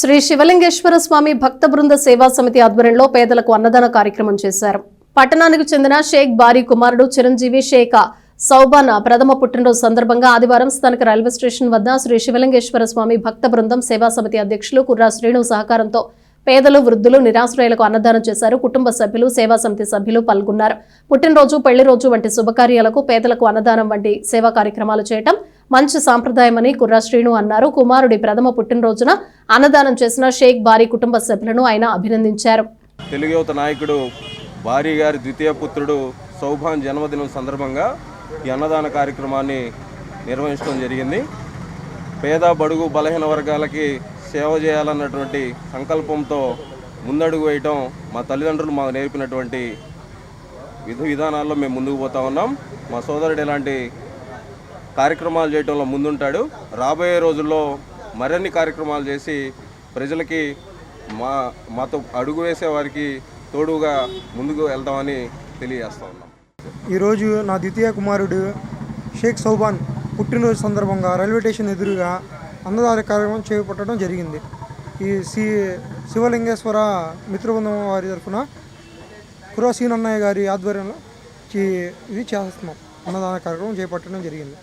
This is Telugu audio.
శ్రీ శివలింగేశ్వర స్వామి భక్త బృంద సేవా సమితి ఆధ్వర్యంలో పేదలకు అన్నదాన కార్యక్రమం చేశారు. పట్టణానికి చెందిన షేక్ బారీ కుమారుడు చిరంజీవి షేక్ సౌబాన్ ప్రథమ పుట్టినరోజు సందర్భంగా ఆదివారం స్థానిక రైల్వే స్టేషన్ వద్ద శ్రీ శివలింగేశ్వర స్వామి భక్త బృందం సేవా సమితి అధ్యక్షులు కుర్రా శ్రీను సహకారంతో పేదలు వృద్ధులు నిరాశ్రయులకు అన్నదానం చేశారు. కుటుంబ సభ్యులు సేవా సమితి సభ్యులు పాల్గొన్నారు. పుట్టినరోజు పెళ్ళి రోజు వంటి శుభకార్యాలకు పేదలకు అన్నదానం వంటి సేవా కార్యక్రమాలు చేయటం మంచి సాంప్రదాయమని కుర్రా శ్రీను అన్నారు. కుమారుడి ప్రథమ పుట్టినరోజున అన్నదానం చేసిన షేక్ బారీ కుటుంబ సభ్యులను ఆయన అభినందించారు. తెలుగు యువత నాయకుడు భారీ గారి ద్వితీయ పుత్రుడు సౌభాన్ జన్మదినం సందర్భంగా ఈ అన్నదాన కార్యక్రమాన్ని నిర్వహించడం జరిగింది. పేద బడుగు బలహీన వర్గాలకి సేవ చేయాలన్నటువంటి సంకల్పంతో ముందడుగు వేయటం మా తల్లిదండ్రులు మాకు నేర్పినటువంటి విధి విధానాల్లో మేము ముందుకు పోతా ఉన్నాం. మా సోదరుడు ఇలాంటి కార్యక్రమాలు చేయటంలో ముందుంటాడు. రాబోయే రోజుల్లో మరిన్ని కార్యక్రమాలు చేసి ప్రజలకి మా మాతో అడుగు వేసే వారికి తోడుగా ముందుకు వెళ్తామని తెలియజేస్తా ఉన్నాం. ఈరోజు నా ద్వితీయ కుమారుడు షేక్ సౌబాన్ పుట్టినరోజు సందర్భంగా రైల్వే స్టేషన్ ఎదురుగా అన్నదాన కార్యక్రమం చేపట్టడం జరిగింది. ఈ శ్రీ శివలింగేశ్వర మిత్రబృందం వారి తరఫున కురాసీనన్నయ్య గారి ఆధ్వర్యంలో ఇది చేస్తున్నాం. అన్నదాన కార్యక్రమం చేపట్టడం జరిగింది.